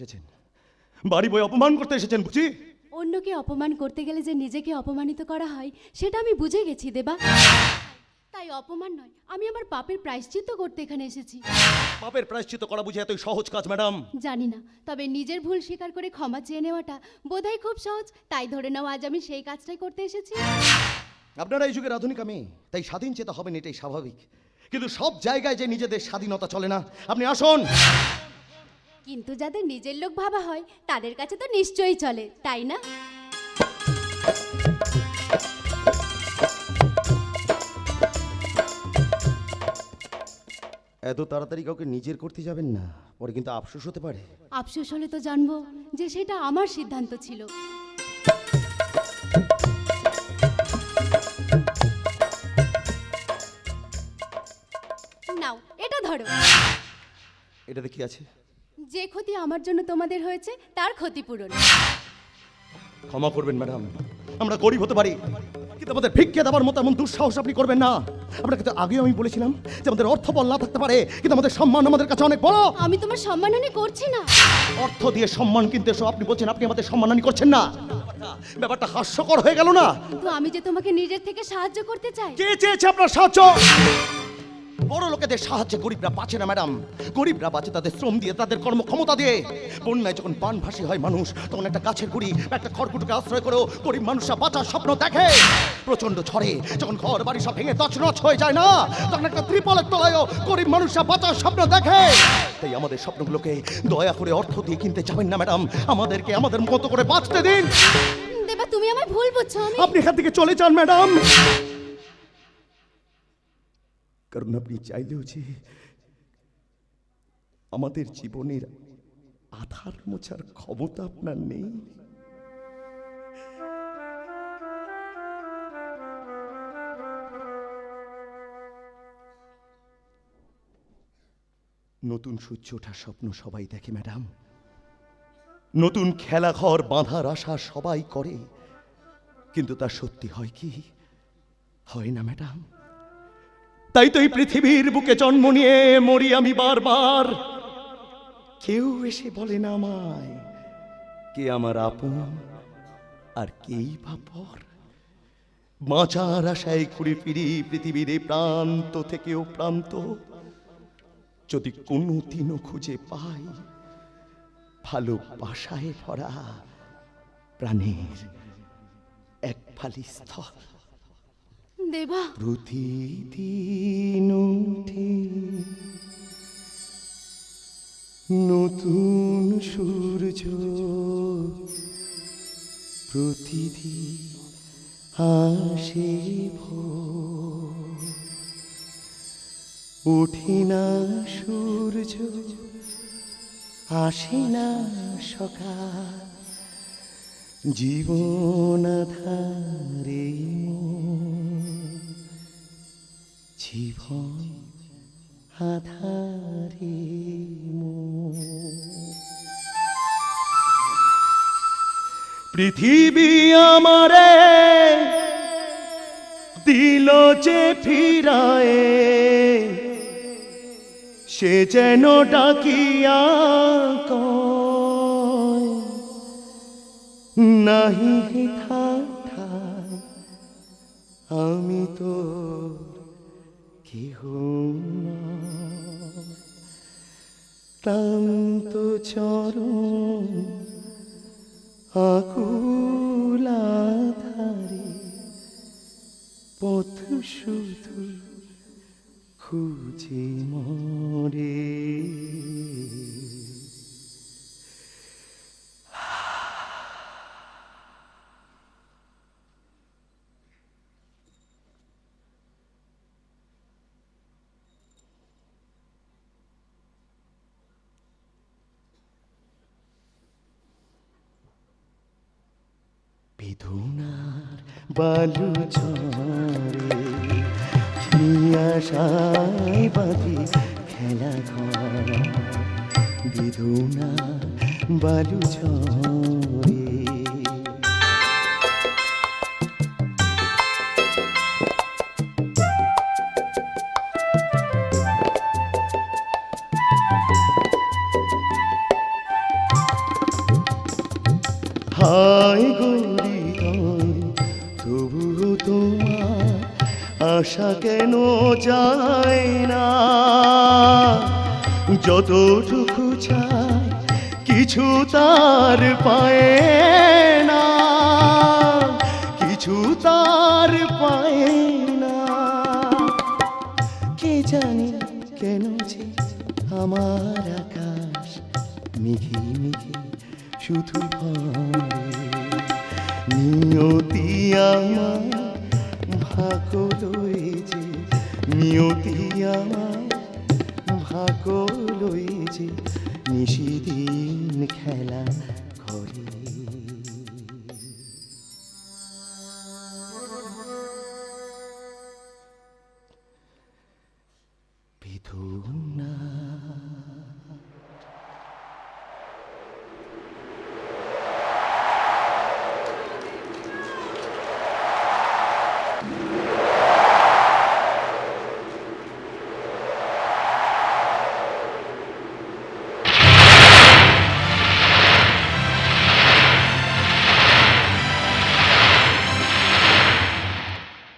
এসেছেন। বাড়ি বই অপমান করতে এসেছেন বুঝি? অন্যকে অপমান করতে গেলে যে নিজেকে অপমানিত করা হয় সেটা আমি বুঝে গেছি দেবা। তাই অপমান নয় আমি আমার পাপের প্রায়শ্চিত্ত করতে এখানে এসেছি। পাপের প্রায়শ্চিত করা বুঝি এতই সহজ কাজ ম্যাডাম? জানি না তবে নিজের ভুল স্বীকার করে ক্ষমা চেয়ে নেওয়াটা বোধহয় খুব সহজ। তাই ধরে নাও আজ আমি সেই কাজটাই করতে এসেছি। আপনারা এই যুগের আধুনিক আমি তাই স্বাধীন চেতা হবেন এটাই স্বাভাবিক। কিন্তু সব জায়গায় যে নিজেদের স্বাধীনতা চলে না আপনি আসুন। কিন্তু যাদের নিজের লোক ভাবা হয় তাদের কাছে তো নিশ্চয়ই চলে তাই না? এত তাড়াতাড়ি কাউকে নিজের করতে যাবেন না পরে কিন্তু আফসোস হতে পারে। আফসোস হলে তো জানব যে সেটা আমার সিদ্ধান্ত ছিল। নাও এটা ধরো। এটাতে কি আছে? যে ক্ষতি আমার জন্য তোমাদের হয়েছে তার ক্ষতিপূরণ ক্ষমা করবেন ম্যাডাম। আমরা গরিব হতে পারি কিন্তু আমাদের ভিক্ষে দেওয়ার মতো এমন দুঃসাহস আপনি করবেন না। আপনাকে তো আগেও আমি বলেছিলাম যে আমাদের অর্থ বল না থাকতে পারে কিন্তু আমাদের সম্মান আমাদের কাছে অনেক বড়। আমি তোমার সম্মানহানি করছি না। অর্থ দিয়ে সম্মান কিনতে এসো আপনি বলছেন আপনি আমাদের সম্মানহানি করছেন না। ব্যাপারটা হাস্যকর হয়ে গেল না। কিন্তু আমি যে তোমাকে নিজের থেকে সাহায্য করতে চাই কে চেয়েছে আপনার সাহায্য? বড় লোকেদের সাহায্যে গরিবরা বাঁচে না ম্যাডাম। গরিবরা বাঁচে তাদের শ্রম দিয়ে তাদের কর্মক্ষমতা দিয়ে। বন্যায় যখন বানভাসী হয় মানুষ তখন একটা গাছের গুড়ি একটা খড়কুটোকে আশ্রয় করেও গরিব মানুষরা বাঁচার স্বপ্ন দেখে। প্রচণ্ড ঝড়ে যখন ঘর বাড়ি সব ভেঙে তছনছ হয়ে যায় না তখন একটা ত্রিপলের তলায়ও গরিব মানুষরা বাঁচার স্বপ্ন দেখে। তাই আমাদের স্বপ্নগুলোকে দয়া করে অর্থ দিয়ে কিনতে যাবেন না ম্যাডাম। আমাদেরকে আমাদের মতো করে বাঁচতে দিন। দেবা তুমি আমার ভুল বুঝছ আপনি এখান থেকে চলে যান ম্যাডাম। কারণ আপনি চাইলেও যে আমাদের জীবনের আধার মোছার ক্ষমতা আপনার নেই। নতুন সূর্য ওঠার স্বপ্ন সবাই দেখে, ম্যাডাম। নতুন খেলাঘর বাঁধার আশা সবাই করে। কিন্তু তা সত্যি হয় কি? হয় না, ম্যাডাম। তাই তো এই পৃথিবীর বুকে জন্ম নিয়ে মরি আমি বারবার। কেউ এসে বলে না আমায়, কে আমার আপন আর কেই বা পর। বাঁচার আশায় ঘুরে ফিরি পৃথিবীর এই প্রান্ত থেকেও প্রান্ত। যদি কোনো দিনও খুঁজে পাই, ভালোবাসায় ভরা প্রাণের এক ফালি স্থল। দেবা প্রতিদিন উঠে নতুন সূর্য, প্রতিদিন আসে। ওঠে না সূর্য, আসে না সকাল জীবন ধারে জীবন আধারে পৃথিবী আমারে দিল যে ফিরায়ে সে যেন ডাকিয়া কয় নাহি হে ক্লান্ত চরণ আকুলা ধারে পথ শুধু খুঁজে মরে। ধুনার বালু ঝরে আশায় বাঁধি খেলা ঘর। বিধুনার বালু ঝরে। হায় গো আসা কেন যায় না? যতটুকু চাই, কিছু তার পায় না। কিছু তার পায় না। কে জানে কেন যে আমার আকাশ মিখি মিখি শুধু নিয়তি আমার ভাগ লয়েছে নিয়তি আমার ভাগ লয়েছে নিশিদিন খেলা করে